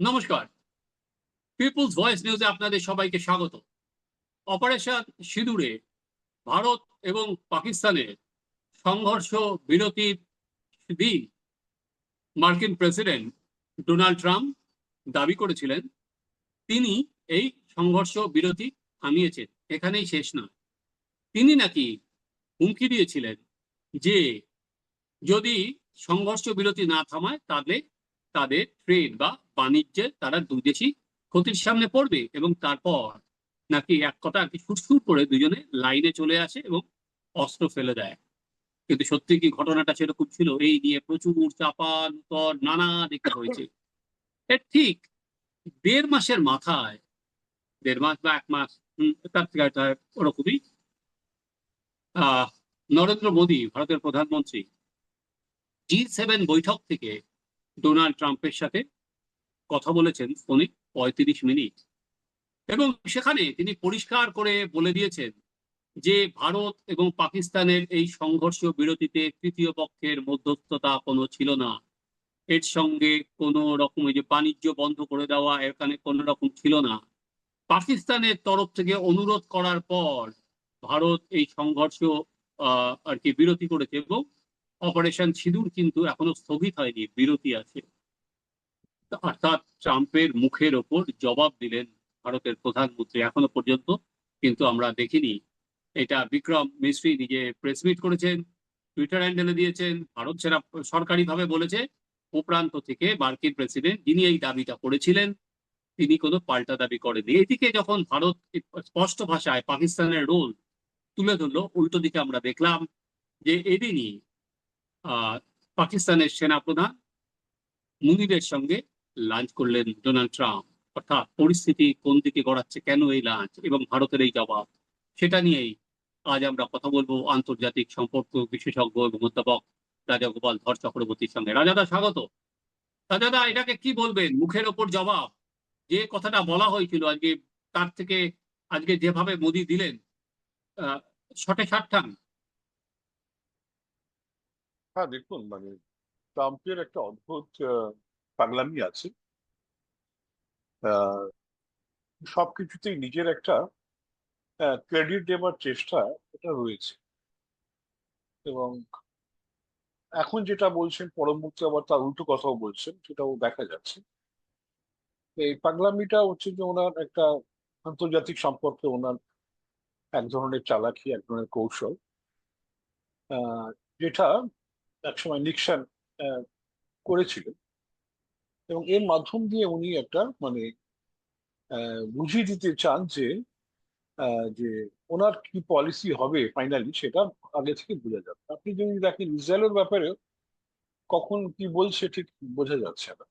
নমস্কার। People's voice নিউজে আপনাদের সবাইকে স্বাগত। অপারেশন সিঁদুরে ভারত এবং পাকিস্তানের সংঘর্ষ বিরতির দিন মার্কিন প্রেসিডেন্ট ডোনাল্ড ট্রাম্প দাবি করেছিলেন, তিনি এই সংঘর্ষ বিরতি থামিয়েছেন। এখানেই শেষ নয়। তিনি নাকি হুমকি দিয়েছিলেন যে যদি সংঘর্ষ বিরতি না থামায়, তাহলে তাদের ট্রেড বা বাণিজ্যে তারা দুই দেশই ক্ষতির সামনে পড়বে এবং তারপর নাকি এক কথা আর কি সুরসুর করে দুজনে লাইনে চলে আসে এবং অস্ত্র ফেলে দেয়। কিন্তু সত্যি কি ঘটনাটা সেরকম ছিল? এই নিয়ে প্রচুর চাপান তর নানা দিকে হয়েছে। এর ঠিক দেড় মাসের মাথায়, দেড় মাস বা এক মাস তার থেকে ওরকমই নরেন্দ্র মোদী, ভারতের প্রধানমন্ত্রী, জি সেভেন বৈঠক থেকে ডোনাল্ড ট্রাম্পের সাথে কথা বলেছেন ফোনে পঁয়ত্রিশ মিনিট। এবং সেখানে তিনি পরিষ্কার করে বলে দিয়েছেন যে ভারত এবং পাকিস্তানের এই সংঘর্ষ বিরতিতে তৃতীয় পক্ষের মধ্যস্থতা কোনো ছিল না। এর সঙ্গে কোনো রকম যে বাণিজ্য বন্ধ করে দেওয়া এখানে কোনো রকম ছিল না। পাকিস্তানের তরফ থেকে অনুরোধ করার পর ভারত এই সংঘর্ষ আর কি বিরতি করেছে এবং অপারেশন সিঁদুর কিন্তু এখনও স্থগিত হয়নি, বিরতি আছে। অর্থাৎ ট্রাম্পের মুখের ওপর জবাব দিলেন ভারতের প্রধানমন্ত্রী এখনও পর্যন্ত, কিন্তু আমরা দেখিনি। এটা বিক্রম মিশ্রি নিজে প্রেস মিট করেছেন টুইটার হ্যান্ডেলে দিয়েছেন, ভারত সেরা সরকারিভাবে বলেছে উপরান্ত থেকে মার্কিন প্রেসিডেন্ট যিনি এই দাবিটা করেছিলেন, তিনি কোনো পাল্টা দাবি করেনি এদিকে যখন ভারত স্পষ্ট ভাষায় পাকিস্তানের রোল তুলে ধরলো, উল্টো দিকে আমরা দেখলাম যে এদিনই পাকিস্তানের সেনাপ্রধান মুনিরের সঙ্গে লাঞ্চ করলেন ডোনাল্ড ট্রাম্প। অর্থাৎ পরিস্থিতি কোন দিকে গড়াচ্ছে, কেন এই লাঞ্চ এবং ভারতের এই জবাব, সেটা নিয়েই আজ আমরা কথা বলব আন্তর্জাতিক সম্পর্ক বিশেষজ্ঞ এবং অধ্যাপক রাজা গোপাল ধর চক্রবর্তীর সঙ্গে। রাজাদা, স্বাগত। রাজাদা, এটাকে কি বলবেন? মুখের ওপর জবাব। যে কথাটা বলা হয়েছিল আজকে, তার থেকে আজকে যেভাবে মোদি দিলেন, আহ শটে সাতঠান হ্যাঁ দেখুন মানে ট্রাম্পের একটা অদ্ভুত পাগলামি আছে। সবকিছুতেই নিজের একটা ক্রেডিট দেবার চেষ্টা এটা রয়েছে। এবং এখন যেটা বলছেন পরবর্তী আবার তার উল্টো কথাও বলছেন, সেটাও দেখা যাচ্ছে। এই পাগলামিটা হচ্ছে যে ওনার একটা আন্তর্জাতিক সম্পর্কে ওনার এক ধরনের চালাকি, এক ধরনের কৌশল যেটা একসময় নিক্সন আহ, করেছিলেন। এবং এর মাধ্যম দিয়ে উনি একটা মানে বুঝিয়ে দিতে চান যে যে ওনার কি পলিসি হবে ফাইনালি সেটা আগে থেকে বোঝা যাবে। আপনি যদি দেখেন ইসরায়েলের ব্যাপারে কখন কি বলছে ঠিক বোঝা যাচ্ছে না।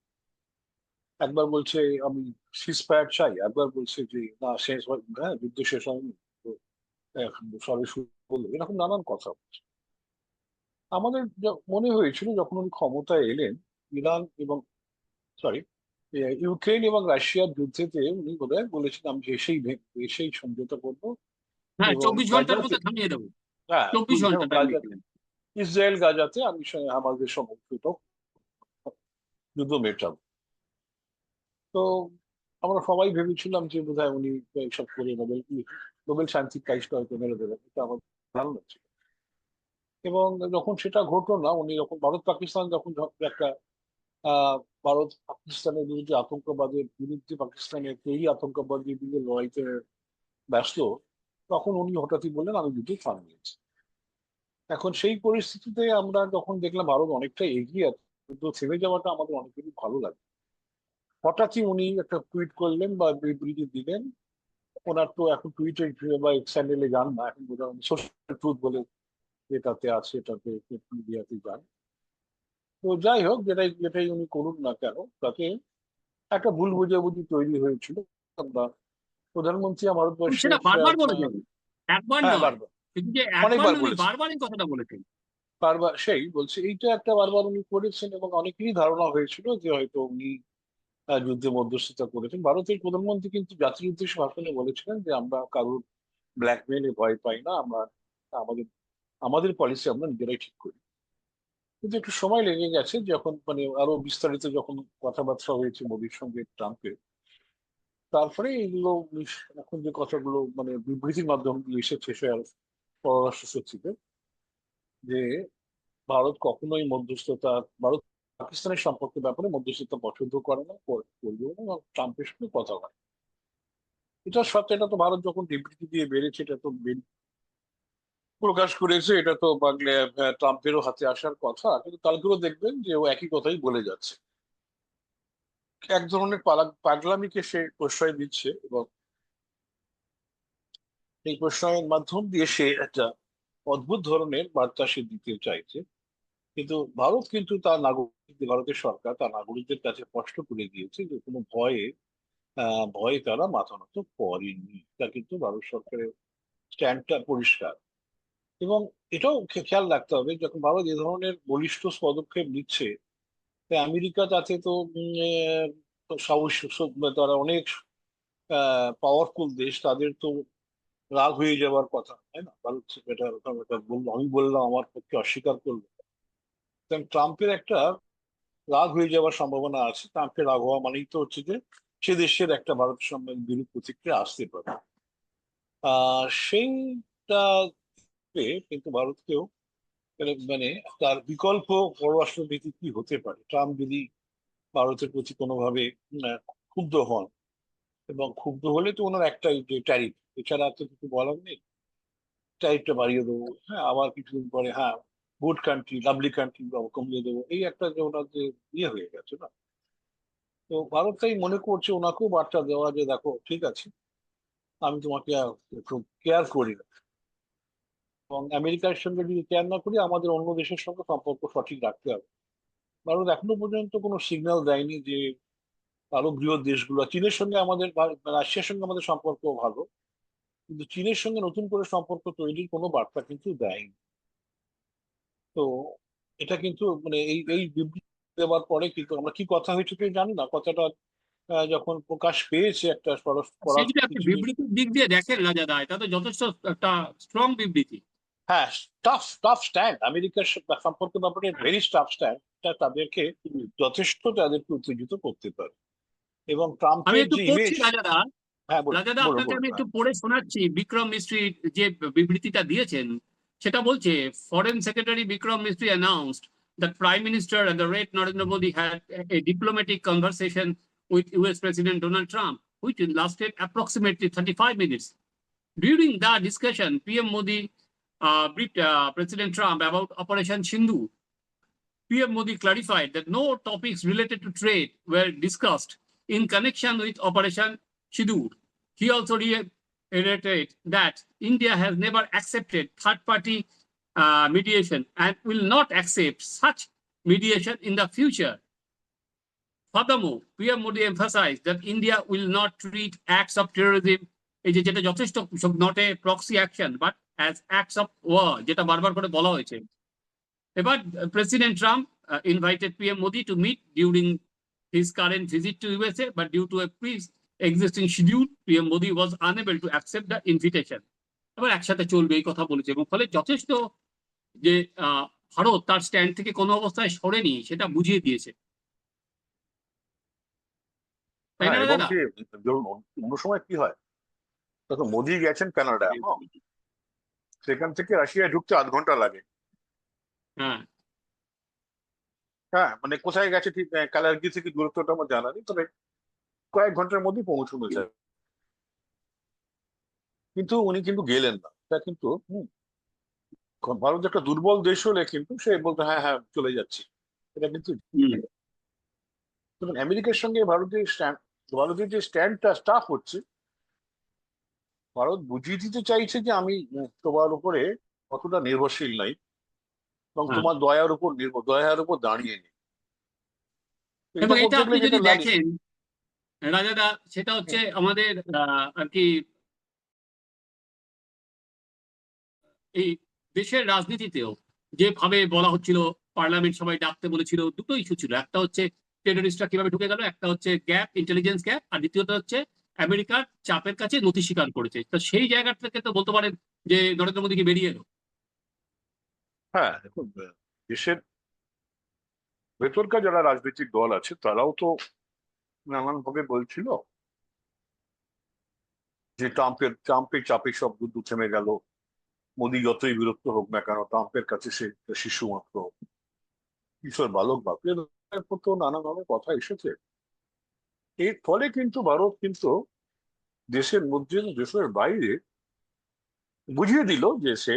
একবার বলছে আমি সিসফায়ার চাই। একবার বলছে যে না শেষ হয় যুদ্ধ শেষ হয়নি। সবে শুরু হলো। এরকম নানান কথা বলছে। আমাদের য- মনে হয়েছিল যখন উনি ক্ষমতায় এলেন ইরান এবং সরি ইউক্রেন এবং রাশিয়ার যুদ্ধেতে উনি বোধহয় বলেছিলেন আমি এসেই এসেই সমঝোতা করব হ্যাঁ চব্বিশ ঘণ্টার মধ্যে থামিয়ে দেবো। হ্যাঁ চব্বিশ ঘণ্টা। ইসরায়েল গাজাতে আমি আমাদের সমর্থিত যুদ্ধ মেটাবো তো আমরা সবাই ভেবেছিলাম যে বোধহয় উনি এইসব করে নোবেল নোবেল শান্তি প্রাইজটা হয়তো মেরে দেবেন এটা আমার ভালো লাগছিল এবং যখন সেটা ঘটলো না উনি যখন ভারত পাকিস্তান যখন একটা ভারত পাকিস্তানের বিরুদ্ধে আতঙ্কবাদের বিরুদ্ধে পাকিস্তানের এই আতঙ্কবাদের বিরুদ্ধে লড়াইতে ব্যস্ত, তখন উনি হঠাৎই বললেন, আমি যুদ্ধ থামিয়েছি এখন সেই পরিস্থিতিতে আমরা যখন দেখলাম ভারত অনেকটা এগিয়ে আছে, যুদ্ধ থেমে যাওয়াটা আমাদের অনেকেরই ভালো লাগে। হঠাৎই উনি একটা টুইট করলেন বা বিবৃতি দিলেন। ওনার তো এখন টুইটার বা চ্যানেলে যান না, এখন সোশ্যাল ট্রুথ বলে যেটাতে আছে এটাতে মিডিয়াতে যান তো যাই হোক যেটাই যেটাই উনি করুন না কেন তাতে একটা ভুল বোঝাবুঝি তৈরি হয়েছিল আমরা প্রধানমন্ত্রী সেটা বারবার বলেছেন। একবার হ্যাঁ বারবার। অনেকবার কথাটা বলেছেন। সেই বলছে এইটা একটা বারবার উনি করেছেন এবং অনেকেরই ধারণা হয়েছিল যে হয়তো উনি যুদ্ধে মধ্যস্থতা করেছেন। ভারতের প্রধানমন্ত্রী কিন্তু জাতির উদ্দেশ্যে ভাষণে বলেছিলেন যে আমরা কারোর ব্ল্যাকমেলে ভয় পাই না আমরা আমাদের আমাদের পলিসি আমরা নিজেরাই ঠিক করি। কিন্তু একটু সময় লেগে গেছে যখন মানে আরও বিস্তারিত যখন কথাবার্তা হয়েছে মোদির সঙ্গে ট্রাম্পের। তারপরে এগুলো এখন যে কথাগুলো মানে বিবৃতির মাধ্যমে এসেছে পররাষ্ট্র সচিবের, যে ভারত কখনোই মধ্যস্থতা, ভারত পাকিস্তানের সম্পর্কের ব্যাপারে মধ্যস্থতা পছন্দ করে না করবে না এবং ট্রাম্পের সঙ্গে কথা হয় এটা সত্য এটা তো ভারত যখন বিবৃতি দিয়ে বেড়েছে, এটা তো প্রকাশ করেছে, এটা তো বাংলা ট্রাম্পেরও হাতে আসার কথা, কিন্তু কালকেও দেখবেন যে ও একই কথাই বলে যাচ্ছে। এক ধরনের পাগলামিকে সে প্রশ্রয় দিচ্ছে এবং এই প্রশ্রয়ের মাধ্যম দিয়ে সে একটা অদ্ভুত ধরনের বার্তা সে দিতে চাইছে। কিন্তু ভারত কিন্তু তার নাগরিক, ভারতের সরকার তার নাগরিকদের কাছে স্পষ্ট করে দিয়েছে যে কোনো ভয়ে ভয়ে তারা মাথা নত করেনি। তা কিন্তু ভারত সরকারের স্ট্যান্ডটা পরিষ্কার। এবং এটাও খেয়াল রাখতে হবে, যখন ভারত এ ধরনের বলিষ্ঠ পদক্ষেপ নিচ্ছে আমেরিকা তাতে তো তারা অনেক পাওয়ারফুল দেশ, তাদের তো রাগ হয়ে যাওয়ার কথা, তাই না? ভারত এটা বলল আমি বললাম আমার পক্ষে অস্বীকার করল। ট্রাম্পের একটা রাগ হয়ে যাওয়ার সম্ভাবনা আছে, ট্রাম্পের রাগ হওয়া মানেই তো হচ্ছে যে, সে দেশের একটা ভারত সম্মান বিরূপ প্রতিক্রিয়া আসতে পারে। আহ সেইটা কিন্তু ভারতকেও মানে মানে তার বিকল্প পররাষ্ট্রনীতি কি হতে পারে? ট্রাম্প যদি ভারতের প্রতি কোনোভাবে ক্ষুব্ধ হন, এবং ক্ষুব্ধ হলে তো ওনার একটাই যে ট্যারিফ এছাড়া তো কিছু বলার নেই। ট্যারিফটা বাড়িয়ে দেবো হ্যাঁ আবার কিছুদিন পরে হ্যাঁ গুড কান্ট্রি লাভলি কান্ট্রি কমিয়ে দেবো, এই একটা যে ওনার যে ইয়ে হয়ে গেছে না? তো ভারত তাই মনে করছে ওনাকেও বার্তা দেওয়া যে, দেখো, ঠিক আছে, আমি তোমাকে খুব কেয়ার করি না। এবং আমেরিকার সঙ্গে যদি কেয়ার না করি আমাদের অন্য দেশের সঙ্গে সম্পর্ক সঠিক রাখতে হবে। ভারত এখনও পর্যন্ত কোনো সিগন্যাল দেয়নি যে আরও বৃহৎ দেশগুলো চীনের সঙ্গে আমাদের রাশিয়ার সঙ্গে আমাদের সম্পর্ক ভালো কিন্তু চীনের সঙ্গে নতুন করে সম্পর্ক তৈরির কোনো বার্তা কিন্তু দেয়নি। তো এটা কিন্তু মানে এই এই বিবৃতি দেওয়ার পরে কিন্তু আমরা কি কথা হয়েছে কেউ জানি না। কথাটা যখন প্রকাশ পেয়েছে একটা বিবৃতির দিক দিয়ে দেখেন রাজাদা এটা তো যথেষ্ট একটা স্ট্রং বিবৃতি। হ্যাঁ টফ টফ স্ট্যান্ড আমেরিকার সম্পর্ক ব্যাপারে ভেরি তাদেরকে যথেষ্ট তাদেরকে যে বিবৃতিটা দিয়েছেন সেটা বলছে foreign secretary Vikram Misri announced that prime minister and the rate Narendra Modi had a diplomatic with US president Donald Trump with in lasted approximately thirty five minutes during the discussion PM Modi uh, president trump about operation sindhu pm modi clarified that no topics related to trade were discussed in connection with operation Shiddur. He also reiterated that India has never accepted third-party uh, mediation and will not accept such mediation in the future. Furthermore, PM Modi emphasized that India will not treat acts of terrorism এই যে যেটা যথেষ্ট not a proxy action but as acts of war যেটা বারবার করে বলা হয়েছে। এবার president Trump invited PM Modi to meet during his current visit to USA, but due to a pre-existing schedule, PM Modi was unable to accept the invitation. এবার একসাথে চলবে এই কথা বলেছে এবং ফলে যথেষ্ট যে আহ, ভারত তার স্ট্যান্ড থেকে কোনো অবস্থায় সরেনি সেটা বুঝিয়ে দিয়েছে। হ্যাঁ, ধরুন অন্য সময় কি হয়? মোদি গেছেন কানাডা। সেখান থেকে রাশিয়ায় ঢুকতে আধ ঘণ্টা লাগে। হ্যাঁ মানে কোথায় গেছে ঠিক কালারগি থেকে দূরত্বটা আমার জানা নেই তবে কয়েক ঘণ্টার মধ্যে পৌঁছানো যায়। কিন্তু উনি কিন্তু গেলেন না। এটা কিন্তু ভারত একটা দুর্বল দেশ হলে কিন্তু সে বলতো হ্যাঁ হ্যাঁ চলে যাচ্ছি। এটা কিন্তু আমেরিকার সঙ্গে ভারতের স্ট্যান্ড ভারতের যে স্ট্যান্ডটা স্টাফ হচ্ছে ভারত বুঝিয়ে দিতে চাইছে যে আমি তোমার উপরে কতটা নির্ভরশীল নাই এবং হ্যাঁ। তোমার দয়ার উপর নির্ভর দয়ার উপর দাঁড়িয়ে নেই। এবং এটা আপনি যদি দেখেন রাজাদা সেটা হচ্ছে আমাদের আর কি এই দেশের রাজনীতিতেও যেভাবে বলা হচ্ছিল পার্লামেন্ট সবাই ডাকতে বলেছিল দুটো ইস্যু ছিল। একটা হচ্ছে টেররিস্টরা কীভাবে ঢুকে গেল একটা হচ্ছে গ্যাপ ইন্টেলিজেন্স গ্যাপ আর দ্বিতীয়ত হচ্ছে আমেরিকার চাপের কাছে নথি স্বীকার করেছে। তো সেই জায়গা থেকে তো বলতে পারেন যে নরেন্দ্র মোদীকে বেরিয়ে এলো? হ্যাঁ দেখুন দেশের ভেতরকার যারা রাজনৈতিক দল আছে, তারাও তো নানান ভাবে বলছিল যে ট্রাম্পের ট্রাম্পের চাপে সব যুদ্ধ থেমে গেল। মোদী যতই বিরক্ত হোক না কেন, ট্রাম্পের কাছে সে শিশু মাত্র। ঈশ্বর বালক বাপ এর উপর তো নানাভাবে কথা এসেছে। এর ফলে কিন্তু ভারত কিন্তু দেশের মধ্যে দেশের বাইরে বুঝিয়ে দিল যে সে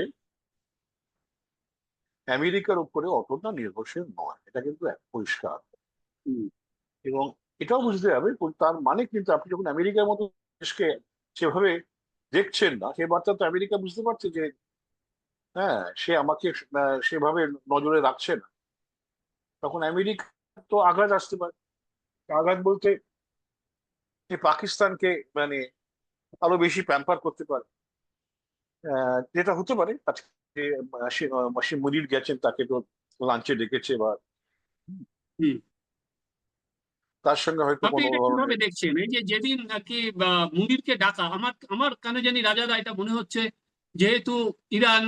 আমেরিকার উপরে অতটা নির্ভরশীল নয়। এটা কিন্তু এক পরিষ্কার। এবং এটাও বুঝতে হবে তার মানে কিন্তু আপনি যখন আমেরিকার মতো দেশকে সেভাবে দেখছেন না সে বার্তা তো আমেরিকা বুঝতে পারছে যে হ্যাঁ সে আমাকে সেভাবে নজরে রাখছে না। তখন আমেরিকা তো আঘাত আসতে পারে। আঘাত বলতে যে পাকিস্তানকে মানে আরও বেশি প্যাম্পার করতে পারে যেটা হতে পারে সে মুদির গেছেন তাকে তো লাঞ্চে ডেকেছে বা। তার সঙ্গে হয়তো কীভাবে দেখছেন এই যে যেদিন নাকি বা মুনিরকে ডাকা আমার আমার কেন জানি রাজাদা এটা মনে হচ্ছে যেহেতু ইরান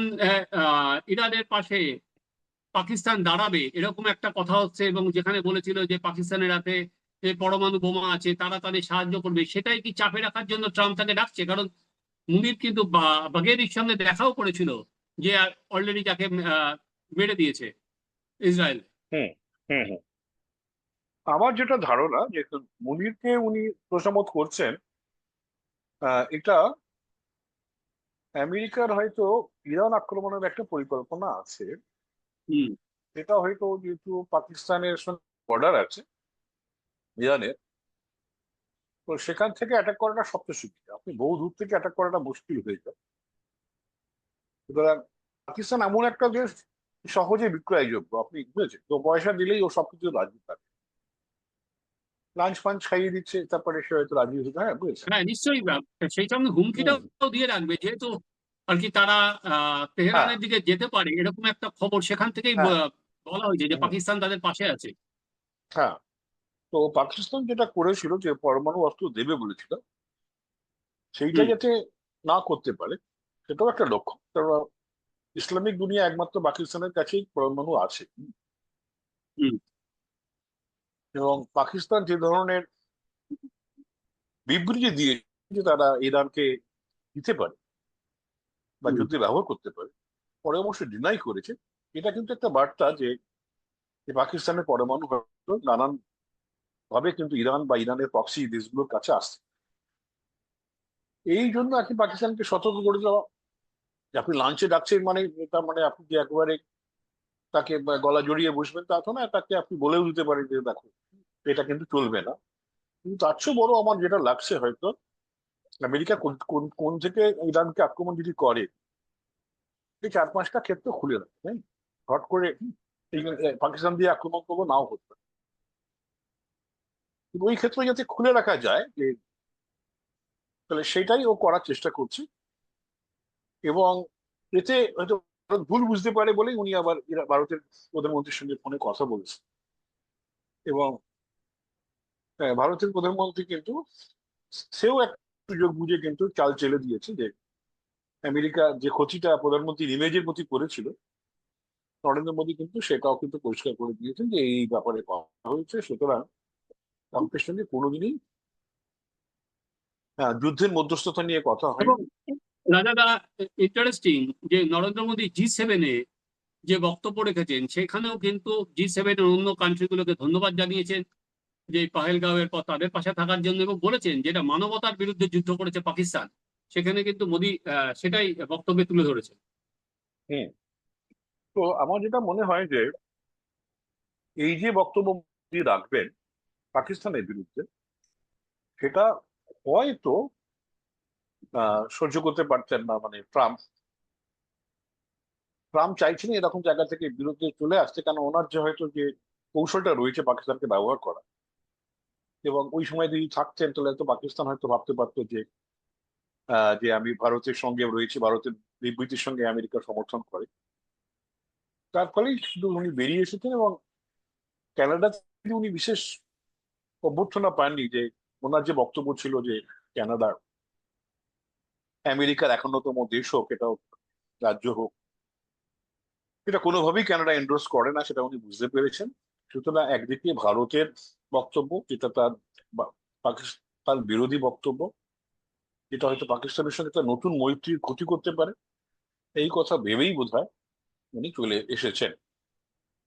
ইরানের পাশে পাকিস্তান দাঁড়াবে এরকম একটা কথা হচ্ছে এবং যেখানে বলেছিল যে পাকিস্তানের হাতে যে পরমাণু বোমা আছে তারা তাদের সাহায্য করবে সেটাই কি চাপে রাখার জন্য ট্রাম্প তাকে ডাকছে? কারণ মুনির কিন্তু বা- বাঘেরির সঙ্গে দেখাও করেছিল যে অলরেডি তাকে মেরে দিয়েছে ইসরায়েল। আমার যেটা ধারণা যে মুনিরকে উনি তোষামত করছেন এটা আমেরিকার হয়তো ইরান আক্রমণের একটা পরিকল্পনা আছে। এটা হয়তো যেহেতু পাকিস্তানের সঙ্গে বর্ডার আছে ইরানের তো সেখান থেকে অ্যাটাক করাটা সবচেয়ে সুবিধা। আপনি বহু দূর থেকে অ্যাটাক করাটা মুশকিল হয়ে যায়। সুতরাং পাকিস্তান এমন একটা দেশ সহজে বিক্রয়যোগ্য। আপনি বুঝেছেন তো পয়সা দিলেই ও সবকিছু রাজি থাকে লাঞ্চ ফাঞ্চ খাইয়ে দিচ্ছে তারপরে সে হয়তো রাজি হচ্ছে হ্যাঁ বুঝেছেন? হ্যাঁ নিশ্চয়ই বা- সেই সঙ্গে হুমকিটাও দিয়ে রাখবে। যেহেতু আর কি তারা তেহরানের দিকে যেতে পারে এরকম একটা খবর সেখান থেকেই হ্যাঁ। বলা হয়েছে যে পাকিস্তান তাদের পাশে আছে। হ্যাঁ। তো পাকিস্তান যেটা করেছিল যে পরমাণু অস্ত্র দেবে বলেছিল সেইটা যাতে না করতে পারে সেটাও একটা লক্ষ্য। কারণ ইসলামিক দুনিয়া একমাত্র পাকিস্তানের কাছেই পরমাণু আছে। এবং পাকিস্তান যে ধরনের বিবৃতি দিয়ে যে তারা ইরানকে দিতে পারে বা যুদ্ধে ব্যবহার করতে পারে পরে অবশ্য ডিনাই করেছে। এটা কিন্তু একটা বার্তা যে পাকিস্তানের পরমাণু নানান ভাবে কিন্তু ইরান বা ইরানের প্রক্সি দেশগুলোর কাছে আসছে। এই জন্য কি পাকিস্তানকে সতর্ক করে দেওয়া। যে আপনি লাঞ্চে ডাকছেন মানে এটা মানে আপনি যে একেবারে তাকে গলা জড়িয়ে বসবেন, তা তো না, তাকে আপনি বলেও দিতে পারেন যে, দেখো, এটা কিন্তু চলবে না। কিন্তু তার চেয়ে বড় আমার যেটা লাগছে হয়তো, আমেরিকা কোন, কোন- থেকে ইরানকে আক্রমণ যদি করে, এই চার পাঁচটা ক্ষেত্র খুলে রাখে, তাই হট করে পাকিস্তান দিয়ে আক্রমণ করব, নাও কিন্তু ওই ক্ষেত্রে যাতে খুলে রাখা যায় যে তাহলে সেটাই ও করার চেষ্টা করছে। এবং এতে হয়তো ভারত ভুল বুঝতে পারে বলেই উনি আবার ভারতের প্রধানমন্ত্রীর সঙ্গে ফোনে কথা বলেছেন এবং হ্যাঁ, ভারতের প্রধানমন্ত্রী কিন্তু সেও এক সুযোগ বুঝে কিন্তু চাল চেলে দিয়েছে যে আমেরিকা যে ক্ষতিটা প্রধানমন্ত্রীর ইমেজের প্রতি করেছিল নরেন্দ্র মোদী কিন্তু সেটাও কিন্তু পরিষ্কার করে দিয়েছেন যে এই ব্যাপারে কথা হয়েছে। সুতরাং ট্রাম্পের সঙ্গে কোনোদিনই হ্যাঁ, যুদ্ধের মধ্যস্থতা নিয়ে কথা হয়। রাজাদা ইন্টারেস্টিং যে নরেন্দ্র মোদী জি সেভেনে যে বক্তব্য রেখেছেন সেখানেও কিন্তু জি সেভেনের অন্য কান্ট্রিগুলোকে ধন্যবাদ জানিয়েছেন যে পাহেলগাঁওয়ের পর তাদের পাশে থাকার জন্য এবং বলেছেন যেটা মানবতার বিরুদ্ধে যুদ্ধ করেছে পাকিস্তান। সেখানে কিন্তু মোদী আহ, সেটাই বক্তব্যে তুলে ধরেছেন। তো আমার যেটা মনে হয় যে এই যে বক্তব্য রাখবেন পাকিস্তানের বিরুদ্ধে, সেটা হয়তো সহ্য করতে পারতেন না মানে ট্রাম্প। ট্রাম্প চাইছেন এরকম জায়গা থেকে বিরুদ্ধে চলে আসতে কারণ ওনার যে হয়তো যে কৌশলটা রয়েছে পাকিস্তানকে ব্যবহার করা, এবং ওই সময় যদি থাকতেন, তাহলে হয়তো পাকিস্তান হয়তো ভাবতে পারতো যে যে আমি ভারতের সঙ্গে রয়েছি, ভারতের বিবৃতির সঙ্গে আমেরিকা সমর্থন করে। তার ফলেই শুধু উনি বেরিয়ে এসেছেন এবং থেকে উনি বিশেষ অভ্যর্থনা পাননি যে ওনার যে বক্তব্য ছিল যে কানাডা আমেরিকার একান্নতম দেশ হোক, এটা রাজ্য হোক এটা কোনোভাবেই কানাডা এন্ডোর্স করে না, সেটা উনি বুঝতে পেরেছেন। সুতরাং একদিকে ভারতের বক্তব্য, যেটা তার পাকিস্তান বিরোধী বক্তব্য, যেটা হয়তো পাকিস্তানের সঙ্গে একটা নতুন মৈত্রীর ক্ষতি করতে পারে, এই কথা ভেবেই বোধ উনি চলে এসেছেন।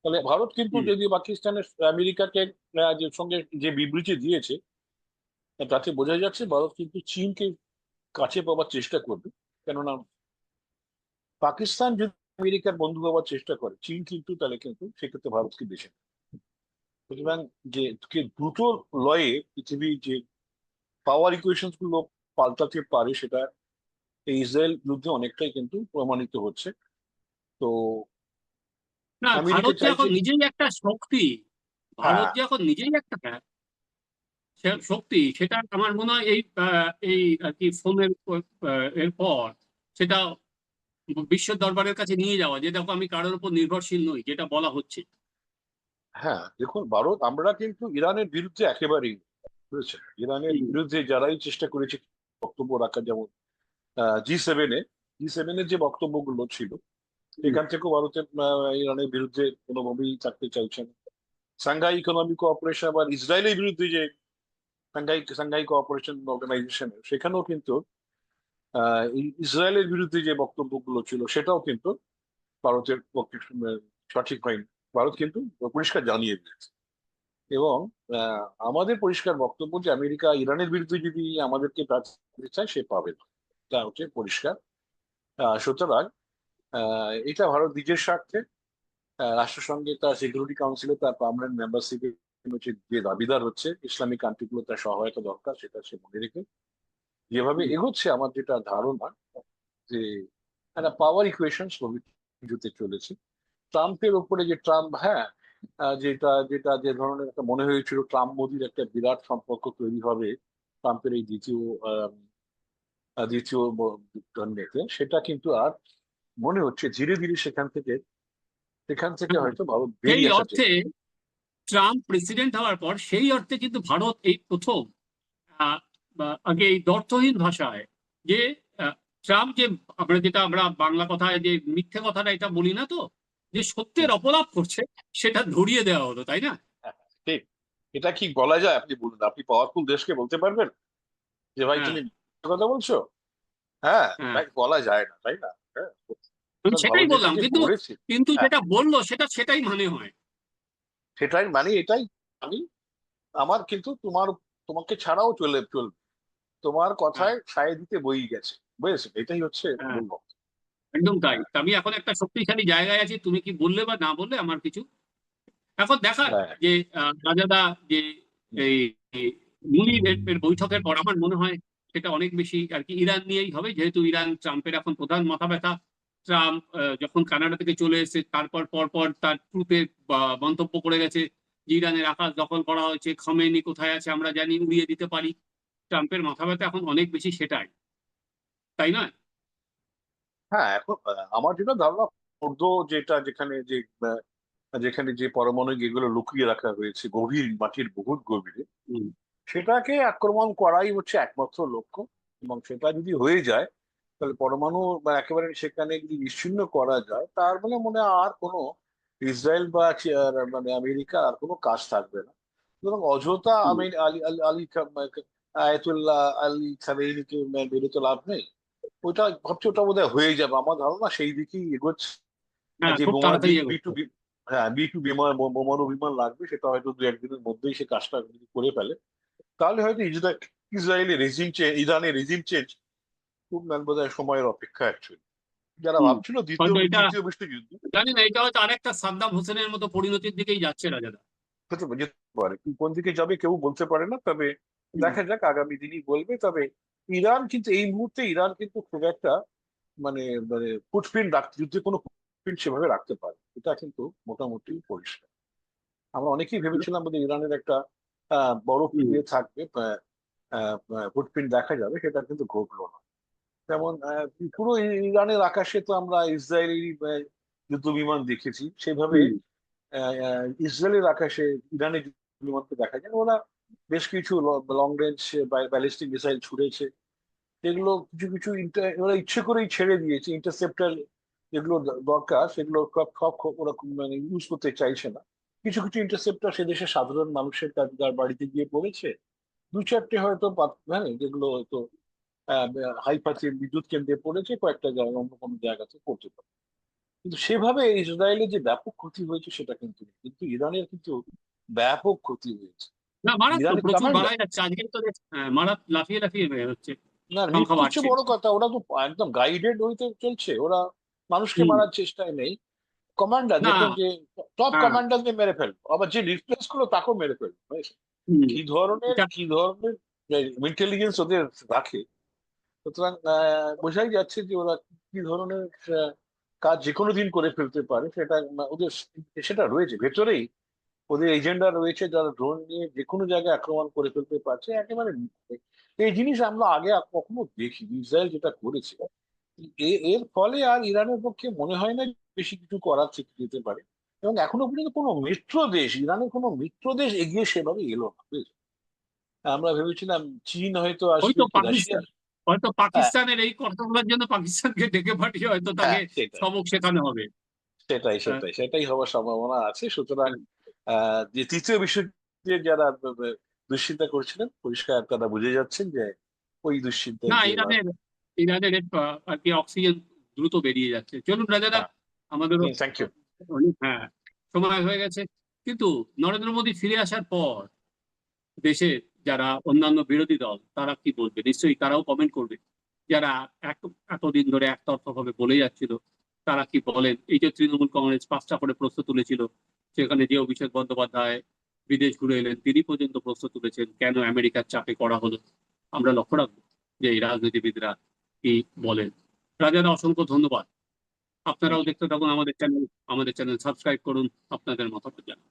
তাহলে ভারত কিন্তু যদি পাকিস্তানের আমেরিকাকে যে সঙ্গে যে বিবৃতি দিয়েছে তাতে বোঝা যাচ্ছে ভারত কিন্তু চীনকে কাছে পাওয়ার চেষ্টা করবে। কেননা পাকিস্তান যদি আমেরিকার বন্ধু হওয়ার চেষ্টা করে চীন কিন্তু তাহলে কিন্তু সেক্ষেত্রে ভারতকে বেছে। সুতরাং যে কে দ্রুত লয়ে পৃথিবীর যে পাওয়ার ইকুয়েশনগুলো পাল্টাতে পারে সেটা ইসরায়েল যুদ্ধে অনেকটাই কিন্তু প্রমাণিত হচ্ছে। তো না ভারত যে এখন নিজেই একটা শক্তি ভারত হ্যাঁ। যে এখন নিজেই একটা শক্তি সেটা আমার মনে হয় এই এই আর কি ফোনের এর পর সেটা বিশ্ব দরবারের কাছে নিয়ে যাওয়া যে দেখো আমি কারোর উপর নির্ভরশীল নই যেটা বলা হচ্ছে। হ্যাঁ দেখুন ভারত আমরা কিন্তু ইরানের বিরুদ্ধে একেবারেই বুঝেছেন ইরানের বিরুদ্ধে যারাই চেষ্টা করেছে বক্তব্য রাখা যেমন জি সেভেনে জি সেভেনের যে বক্তব্যগুলো ছিল এখান থেকেও ভারতের ইরানের বিরুদ্ধে কোনোভাবেই থাকতে চাইছে না সাংঘাই ইকোনমিক কোঅপারেশন আবার ইসরায়েলের বিরুদ্ধে যে সাংঘাই সাংঘাই কোঅপারেশন অর্গানাইজেশন সেখানেও কিন্তু ইসরায়েলের বিরুদ্ধে যে বক্তব্যগুলো ছিল, সেটাও কিন্তু ভারতের পক্ষে সঠিক হয়নি। ভারত কিন্তু পরিষ্কার জানিয়ে দিয়েছে। এবং আমাদের পরিষ্কার বক্তব্য যে আমেরিকা, ইরানের বিরুদ্ধে যদি আমাদেরকে চায়, সে পাবে না। তা হচ্ছে পরিষ্কার। সুতরাং এটা ভারত নিজের স্বার্থে। রাষ্ট্রসংঘে তার সিকিউরিটি কাউন্সিলে তার পার্মানেন্ট মেম্বারশিপে হচ্ছে যে দাবিদার হচ্ছে, ইসলামিক কান্ট্রিগুলো তার সহায়তা দরকার, সেটা সে মনে রেখে। যেভাবে এগোচ্ছে আমার যেটা ধারণা, যে একটা পাওয়ার ইকুয়েশন কিছুতে চলেছে। ট্রাম্পের উপরে যে ট্রাম্প হ্যাঁ যেটা যেটা যে ধরনের একটা মনে হয়েছিল, ট্রাম্প মোদির একটা বিরাট সম্পর্ক তৈরি হবে ট্রাম্পের এই দ্বিতীয় দ্বিতীয় সেটা কিন্তু আর মনে হচ্ছে ধীরে ধীরে সেখান থেকে সেখান থেকে হ্যাঁ। হয়তো সেই অর্থে ট্রাম্প প্রেসিডেন্ট হওয়ার পর সেই অর্থে কিন্তু ভারত এই প্রথম আগে এই দর্থহীন ভাষায় যে ট্রাম্প যে আমরা যেটা আমরা বাংলা কথায় যে মিথ্যে কথাটা এটা বলি না তো যে সত্যের অপলাপ করছে সেটা ধরিয়ে দেওয়া হলো তাই না? ঠিক। এটা কি বলা যায়? আপনি বলুন আপনি পাওয়ারফুল দেশকে বলতে পারবেন? যে ভাই হ্যাঁ। তুমি কথা বলছো? হ্যাঁ হ্যাঁ। ভাই বলা যায় না তাই না? হ্যাঁ আমি সেটাই বললাম কিন্তু কিন্তু হ্যাঁ। যেটা বলল সেটা সেটাই মানে হয়। সেটাই মানে এটাই আমি আমার কিন্তু তোমার তোমাকে ছাড়াও চলে চলবে তোমার কথায় ছায় দিতে বই গেছে। বুঝেছ এটাই হচ্ছে হ্যাঁ। একদম তাই। আমি এখন একটা শক্তিশালী জায়গায় আছি তুমি কি বললে বা না বললে আমার কিছু? এখন দেখা হ্যাঁ। যে রাজাদা যে এই এর বৈঠকের পর আমার মনে হয় সেটা অনেক বেশি আর কি ইরান নিয়েই হবে। যেহেতু ইরান ট্রাম্পের এখন প্রধান মাথা ব্যথা ট্রাম্প যখন কানাডা থেকে চলে এসেছে তারপর পর পর তার ট্রুপে মন্তব্য করে গেছে যে ইরানের আকাশ দখল করা হয়েছে খমেনি কোথায় আছে আমরা জানি উড়িয়ে দিতে পারি। ট্রাম্পের মাথা ব্যথা এখন অনেক বেশি সেটাই। তাই না হ্যাঁ এখন আমার যেটা ধারণা ফোর্দ যেটা যেখানে যে যেখানে যে পারমাণবিক এগুলো লুকিয়ে রাখা হয়েছে গভীর মাটির বহুত গভীরে। সেটাকে আক্রমণ করাই হচ্ছে একমাত্র লক্ষ্য এবং সেটা যদি হয়ে যায় তাহলে পরমাণু বা একেবারে সেখানে যদি নিশ্চিন্ন করা যায় তার মানে মনে হয় আর কোনো ইসরায়েল বা মানে আমেরিকা আর কোনো কাজ থাকবে না। সুতরাং অযথা। আমি আলী আলী আয়াতুল্লাহ আলী খামেনিকে বেরো তো লাভ নেই। ওইটা ভাবছি ওটা বোধহয় হয়ে যাবে। আমার ধারণা সেই দিকেই এগোচ্ছে। হ্যাঁ যে হ্যাঁ বি টু বিমান বোমারু বিমান লাগবে সেটা হয়তো দু একদিনের মধ্যেই সে কাজটা যদি করে ফেলে। তাহলে হয়তো ইসরায়েল ইসরায়েলের রেজিম চেঞ্জ ইরানের রেজিম চেঞ্জ সময়ের অপেক্ষা অ্যাকচুয়ালি যারা ভাবছিল দ্বিতীয় দ্বিতীয় বিশ্বযুদ্ধ জানি না এটা হয়তো আরেকটা সাদ্দাম হোসেনের মতো পরিণতির দিকেই যাচ্ছে রাজাদা। যেতে পারে। কোন দিকে যাবে কেউ বলতে পারে না তবে দেখা যাক আগামী দিনই বলবে। তবে ইরান কিন্তু এই মুহূর্তে ইরান কিন্তু খুব একটা মানে মানে ফুটপ্রিন্ট রাখতে যুদ্ধে কোনো ফুটপ্রিন্ট সেভাবে রাখতে পারে এটা কিন্তু মোটামুটি পরিষ্কার। আমরা অনেকেই ভেবেছিলাম বোধহয় ইরানের একটা আহ, বড়। ইয়ে থাকবে ফুটপ্রিন্ট দেখা যাবে সেটা কিন্তু ঘটলো না। যেমন পুরো ইরানের আকাশে তো আমরা ইসরায়েলি যুদ্ধ বিমান দেখেছি। সেভাবে ইসরায়েলের আকাশে ইরানের বিমানকে দেখা যায়। ওরা বেশ কিছু লং রেঞ্জ ব্যালিস্টিক মিসাইল ছুড়েছে। এগুলো কিছু কিছু ওরা ইচ্ছে করেই ছেড়ে দিয়েছে। ইন্টারসেপ্টার যেগুলো দরকার সেগুলো ওরা মানে ইউজ করতে চাইছে না। কিছু কিছু ইন্টারসেপ্টর সে দেশের সাধারণ মানুষের তার বাড়িতে গিয়ে পড়েছে। দু চারটে হয়তো হ্যাঁ যেগুলো হয়তো হাই পাসে বিদ্যুৎ কেন্দ্রে পড়েছে কয়েকটা জায়গা অন্য কোনো জায়গাতে পড়তে পারে। কিন্তু সেভাবে ইসরায়েলের যে ব্যাপক ক্ষতি হয়েছে সেটা কিন্তু। কিন্তু ইরানের কিন্তু ব্যাপক ক্ষতি হয়েছে। হ্যাঁ। বড় কথা ওরা তো একদম গাইডেড হইতে চলছে। ওরা মানুষকে। মারার চেষ্টায় নেই। কমান্ডার যে টপ হ্যাঁ। কমান্ডারকে মেরে ফেলব। আবার যে রিপ্লেস করল তাকেও মেরে ফেলব। কি ধরনের কি ধরনের ইন্টেলিজেন্স ওদের রাখে সুতরাং বোঝাই যাচ্ছে যে ওরা কি ধরনের কাজ যে কোনো দিন করে ফেলতে পারে সেটা ওদের সেটা রয়েছে। ভেতরেই ওদের এজেন্ডা রয়েছে যারা ড্রোন নিয়ে যে কোনো জায়গায় আক্রমণ করে ফেলতে পারছে একেবারে এই জিনিস আমরা আগে কখনো দেখি ইসরায়েল যেটা করেছে এর ফলে আর ইরানের পক্ষে মনে হয় না বেশি কিছু করার থেকে যেতে পারে। এবং এখনও পর্যন্ত কোনো মিত্র দেশ ইরানের কোনো মিত্র দেশ এগিয়ে সেভাবে এলো না? আমরা ভেবেছিলাম চীন হয়তো আসবে হয়তো হয়তো পাকিস্তানের এই কর্তব্যের জন্য পাকিস্তানকে ডেকে পাঠিয়ে হয়তো তাকে হ্যাঁ, সবক শেখানো হবে। সেটাই সেটাই সেটাই হওয়ার সম্ভাবনা আছে। সুতরাং যে তৃতীয় বিশ্বযুদ্ধে যারা দুশ্চিন্তা করছিলেন পরিষ্কার তারা বুঝে যাচ্ছেন যে ওই দুশ্চিন্তা না ইরানের ইরানের আর কি অক্সিজেন দ্রুত বেরিয়ে যাচ্ছে। চলুন রাজাদা হ্যাঁ। আমাদের থ্যাংক ইউ হ্যাঁ সময় হয়ে গেছে। কিন্তু নরেন্দ্র মোদী ফিরে আসার পর দেশে যারা অন্যান্য বিরোধী দল, তারা কি বলবে? নিশ্চয়ই তারাও কমেন্ট করবে। যারা এতদিন ধরে একতরফাভাবে বলে যাচ্ছিল, তারা কি বলেন? এই যে তৃণমূল কংগ্রেস পাঁচটা করে প্রশ্ন তুলেছিল, সেখানে যে অভিষেক বন্দ্যোপাধ্যায় বিদেশ ঘুরে এলেন, তিনি পর্যন্ত প্রশ্ন তুলেছেন, কেন আমেরিকার চাপে করা হলো? আমরা লক্ষ্য রাখব যে এই রাজনীতিবিদরা কি বলেন। রাজাদা, অসংখ্য ধন্যবাদ। আপনারাও দেখতে থাকুন আমাদের চ্যানেল আমাদের চ্যানেল সাবস্ক্রাইব করুন, আপনাদের মতামত জানান।